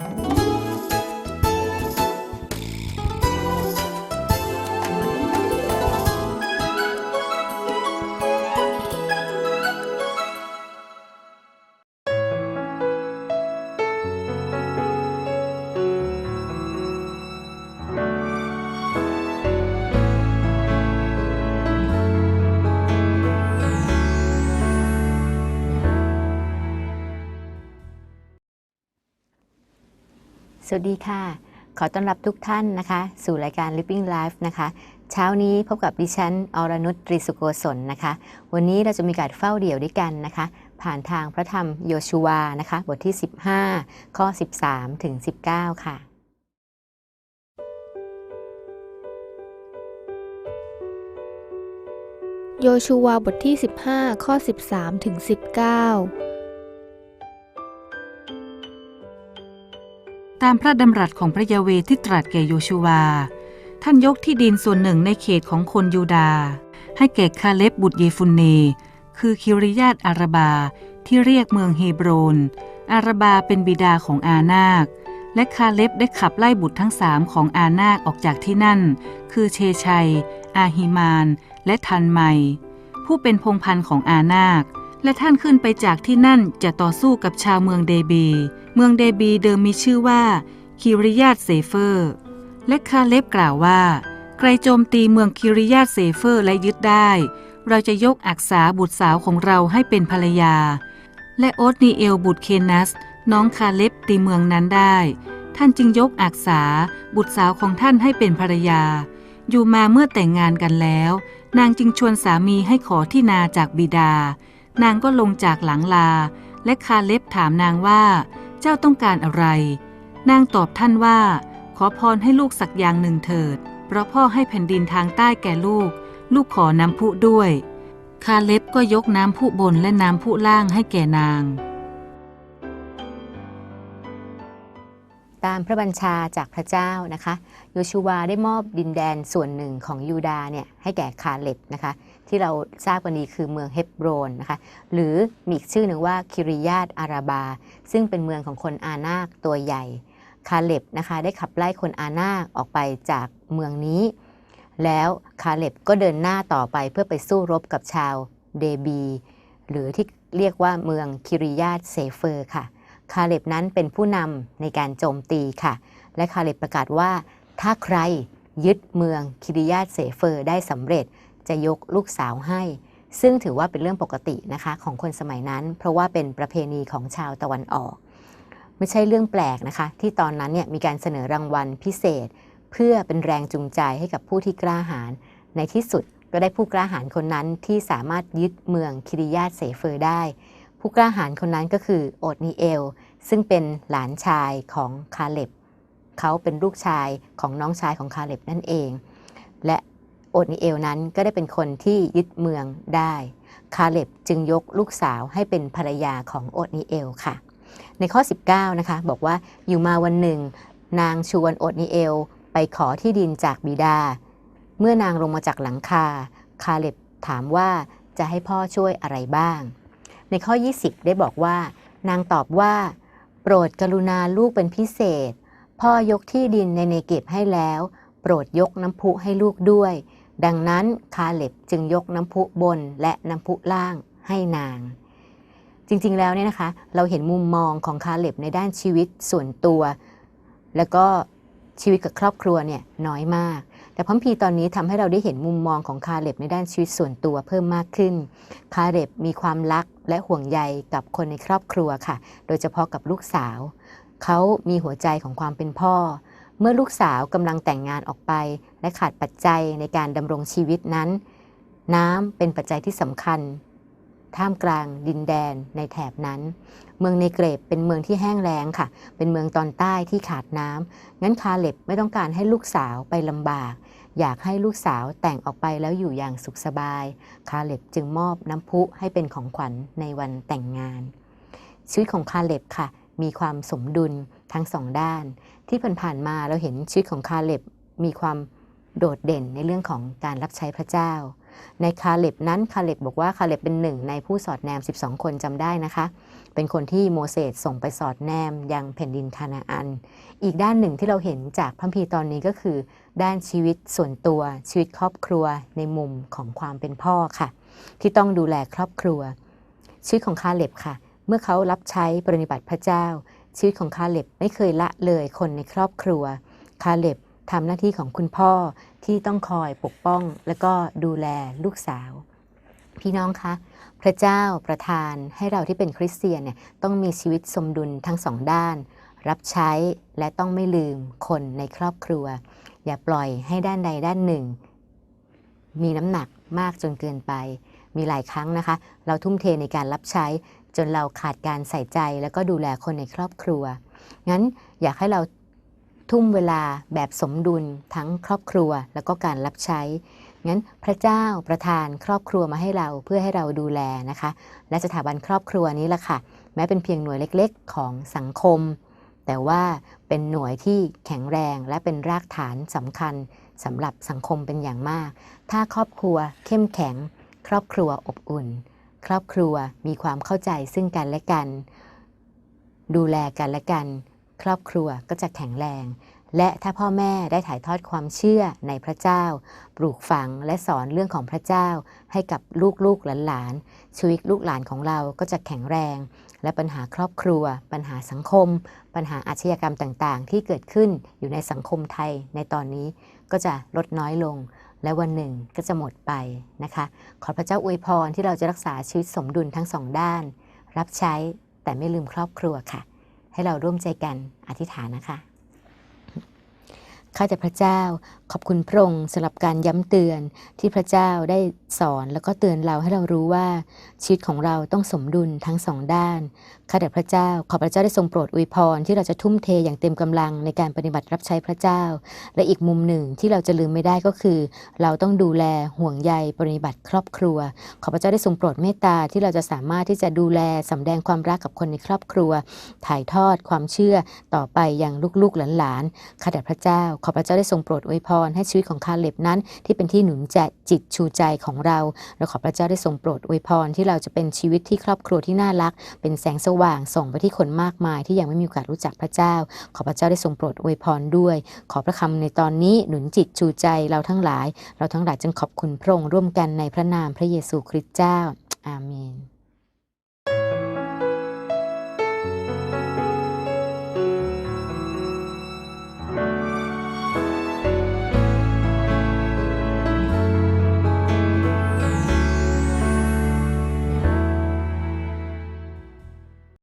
Müzik สวัสดีค่ะ ขอต้อนรับทุกท่านนะคะ สู่รายการ Living Life นะคะ เช้านี้พบกับดิฉันอรนุชตรีสุโกศลนะคะ วันนี้เราจะมีการเฝ้าเดี่ยวด้วยกันนะคะ ผ่านทางพระธรรมโยชูวานะคะ บทที่ 15 ข้อ 13 ถึง 19 ค่ะ โยชูวาบทที่ 15 ข้อ 13 ถึง 19 ตามพระดำรัสของพระยาเวที่ตรัสแก่โยชูวา ท่านยกที่ดินส่วนหนึ่งในเขตของคนยูดา ให้แก่คาเล็บบุตรเยฟุนเน คือคิริยาตอาราบาที่เรียกเมืองเฮบรน อาราบาเป็นบิดาของอานาค และคาเล็บได้ขับไล่บุตรทั้งสามของอานาคออกจากที่นั่น คือเชชัย อาฮิมาน และทันไมผู้เป็นพงพันธ์ของอานาค และท่านขึ้นไปจากที่นั่นจะต่อสู้กับชาวเมืองเดบี เมืองเดบีเดิมมีชื่อว่าคิริยาตเซเฟอร์ และคาเล็บกล่าวว่าใครโจมตีเมืองคิริยาตเซเฟอร์และยึดได้ เราจะยกอักษาบุตรสาวของเราให้เป็นภรรยา และโอตนีเอลบุตรเคนัส น้องคาเล็บตีเมืองนั้นได้ ท่านจึงยกอักษาบุตรสาวของท่านให้เป็นภรรยา อยู่มาเมื่อแต่งงานกันแล้ว นางจึงชวนสามีให้ขอที่นาจากบิดา นางก็ลงจากหลังลา และคาเล็บถามนางว่า เจ้าต้องการอะไร นางตอบท่านว่า ขอพรให้ลูกสักอย่างหนึ่งเถิด เพราะพ่อให้แผ่นดินทางใต้แก่ลูก ลูกขอน้ำพุด้วย คาเล็บก็ยกน้ำพุบนและน้ำพุล่างให้แก่นาง ตามพระบัญชาจากพระเจ้านะคะ โยชูวาได้มอบดินแดนส่วนหนึ่งของยูดาเนี่ยให้แก่คาเล็บนะคะ ที่เราทราบกันดีคือเมืองเฮบโรนนะคะหรือมีอีกชื่อหนึ่งว่าคิริยาตอาราบา ซึ่งเป็นเมืองของคนอานาคตัวใหญ่ คาเล็บนะคะได้ขับไล่คนอานาคออกไปจากเมืองนี้ แล้วคาเล็บก็เดินหน้าต่อไปเพื่อไปสู้รบกับชาวเดบี หรือที่เรียกว่าเมืองคิริยาตเซเฟอร์ค่ะ คาเล็บนั้นเป็นผู้นำในการโจมตีค่ะ และคาเล็บประกาศว่าถ้าใครยึดเมืองคิริยาตเซเฟอร์ได้สำเร็จ จะยกลูกสาวให้ ซึ่งถือว่าเป็นเรื่องปกตินะคะของคนสมัยนั้น เพราะว่าเป็นประเพณีของชาวตะวันออก ไม่ใช่เรื่องแปลกนะคะ ที่ตอนนั้นเนี่ยมีการเสนอรางวัลพิเศษ เพื่อเป็นแรงจูงใจให้กับผู้ที่กล้าหาญในที่สุดก็ได้ผู้กล้าหาญคนนั้นที่สามารถยึดเมืองคิริยาตเซเฟอร์ได้ ผู้กล้าหาญคนนั้นก็คือโอดนีเอล ซึ่งเป็นหลานชายของคาเล็บ เขาเป็นลูกชายของน้องชายของคาเล็บนั่นเอง และ โอดนีเอลนั้นก็ได้เป็นคนที่ยึดเมืองได้ คาเล็บจึงยกลูกสาวให้เป็นภรรยาของโอดนีเอลค่ะ ในข้อ 19 นะคะ บอกว่าอยู่มาวันหนึ่ง นางชวนโอดนีเอลไปขอที่ดินจากบิดา เมื่อนางลงมาจากหลังคา คาเล็บถามว่าจะให้พ่อช่วยอะไรบ้าง ในข้อ 20 ได้บอกว่า นางตอบว่า โปรดกรุณาลูกเป็นพิเศษ พ่อยกที่ดินในเนเก็บให้แล้ว โปรดยกน้ำพุให้ลูกด้วย ดังนั้นคาเล็บจึงยกน้ำพุบนและน้ำพุล่างให้นาง จริงๆแล้วเนี่ยนะคะ เราเห็นมุมมองของคาเล็บในด้านชีวิตส่วนตัว แล้วก็ชีวิตกับครอบครัวเนี่ยน้อยมาก แต่พัมพีตอนนี้ทำให้เราได้เห็นมุมมองของคาเล็บในด้านชีวิตส่วนตัวเพิ่มมากขึ้น คาเล็บมีความรักและห่วงใยกับคนในครอบครัวค่ะ โดยเฉพาะกับลูกสาว เขามีหัวใจของความเป็นพ่อ เมื่อลูกสาวกำลังแต่งงานออกไป และขาดปัจจัยในการดำรงชีวิตนั้น น้ำเป็นปัจจัยที่สำคัญ ท่ามกลางดินแดนในแถบนั้น เมืองในเกรบเป็นเมืองที่แห้งแล้งค่ะ เป็นเมืองตอนใต้ที่ขาดน้ำงั้นคาเล็บไม่ต้องการให้ลูกสาวไปลำบาก อยากให้ลูกสาวแต่งออกไปแล้วอยู่อย่างสุขสบาย คาเล็บจึงมอบน้ำพุให้เป็นของขวัญในวันแต่งงาน ชีวิตของคาเล็บค่ะ มีความสมดุลทั้งสองด้าน ที่ผ่านๆมาเราเห็นชีวิตของคาเล็บมีความโดดเด่นในเรื่องของการรับใช้พระเจ้า ในคาเล็บนั้นคาเล็บบอกว่าคาเล็บเป็นหนึ่งในผู้สอดแนม 12 คนจำได้นะคะ เป็นคนที่โมเสสส่งไปสอดแนมยังแผ่นดินคานาอัน อีกด้านหนึ่งที่เราเห็นจากพระคัมภีตอนนี้ก็คือ ด้านชีวิตส่วนตัวชีวิตครอบครัวในมุมของความเป็นพ่อค่ะ ที่ต้องดูแลครอบครัวชีวิตของคาเล็บค่ะ เมื่อเขารับใช้ปฏิบัติพระเจ้า ชีวิตของคาเล็บไม่เคยละเลยคนในครอบครัว คาเล็บทำหน้าที่ของคุณพ่อที่ต้องคอยปกป้องและก็ดูแลลูกสาว พี่น้องคะ พระเจ้าประทานให้เราที่เป็นคริสเตียนเนี่ยต้องมีชีวิตสมดุลทั้งสองด้าน รับใช้และต้องไม่ลืมคนในครอบครัว อย่าปล่อยให้ด้านใดด้านหนึ่ง มีน้ำหนักมากจนเกินไป มีหลายครั้งนะคะ เราทุ่มเทในการรับใช้ จนเราขาดการใส่ใจแล้วก็ดูแลคนในครอบครัว งั้นอยากให้เราทุ่มเวลาแบบสมดุลทั้งครอบครัวแล้วก็การรับใช้ งั้นพระเจ้าประทานครอบครัวมาให้เราเพื่อให้เราดูแลนะคะ และสถาบันครอบครัวนี้แหละค่ะ แม้เป็นเพียงหน่วยเล็กๆ ของสังคม แต่ว่าเป็นหน่วยที่แข็งแรงและเป็นรากฐานสำคัญสำหรับสังคมเป็นอย่างมาก ถ้าครอบครัวเข้มแข็ง ครอบครัวอบอุ่น ครอบครัวมีความเข้าใจซึ่งกันและกัน ดูแลกันและกัน ครอบครัวก็จะแข็งแรง และถ้าพ่อแม่ได้ถ่ายทอดความเชื่อในพระเจ้า ปลูกฝังและสอนเรื่องของพระเจ้า ให้กับลูกๆหลานๆชีวิตลูกหลานของเราก็จะแข็งแรง และปัญหาครอบครัว ปัญหาสังคม ปัญหาอาชญากรรมต่างๆ ที่เกิดขึ้นอยู่ในสังคมไทยในตอนนี้ก็จะลดน้อยลง และวันหนึ่งก็จะหมดไปนะคะ ขอพระเจ้าอวยพรที่เราจะรักษาชีวิตสมดุลทั้งสองด้าน รับใช้แต่ไม่ลืมครอบครัวค่ะ ให้เราร่วมใจกันอธิษฐานนะคะข้าแต่พระเจ้าขอบคุณพระองค์สำหรับการย้ำเตือนที่พระเจ้าได้สอนแล้วก็เตือนเราให้เรารู้ว่าชีวิตของเราต้องสมดุลทั้งสองด้าน ข้าแต่พระเจ้า ขอพระเจ้าได้ทรงโปรดอวยพรที่เราจะทุ่มเทอย่างเต็มกำลังในการปฏิบัติรับใช้พระเจ้า และอีกมุมหนึ่งที่เราจะลืมไม่ได้ก็คือ เราต้องดูแลห่วงใยปฏิบัติครอบครัว ขอพระเจ้าได้ทรงโปรดเมตตาที่เราจะสามารถที่จะดูแลสำแดงความรักกับคนในครอบครัว ถ่ายทอดความเชื่อต่อไปอยังลูกๆหลานๆข้าแต่พระเจ้า ขอพระเจ้าได้ทรงโปรดอวยพรให้ชีวิตของคาเล็บนั้น ที่เป็นที่หนุนใจจิตชูใจของเราและขอพระเจ้าได้ทรงโปรดอวยพรที่เราจะเป็นชีวิตที่ครอบครัวที่น่ารัก เป็นแสงสว่างส่งไปที่คนมากมายที่ยังไม่มีโอกาสรู้จักพระเจ้า ขอพระเจ้าได้ทรงโปรดอวยพรด้วย ขอพระคำในตอนนี้หนุนจิตชูใจเราทั้งหลาย เราทั้งหลายจึงขอบคุณพระองค์ร่วมกันในพระนามพระเยซูคริสต์เจ้า อาเมน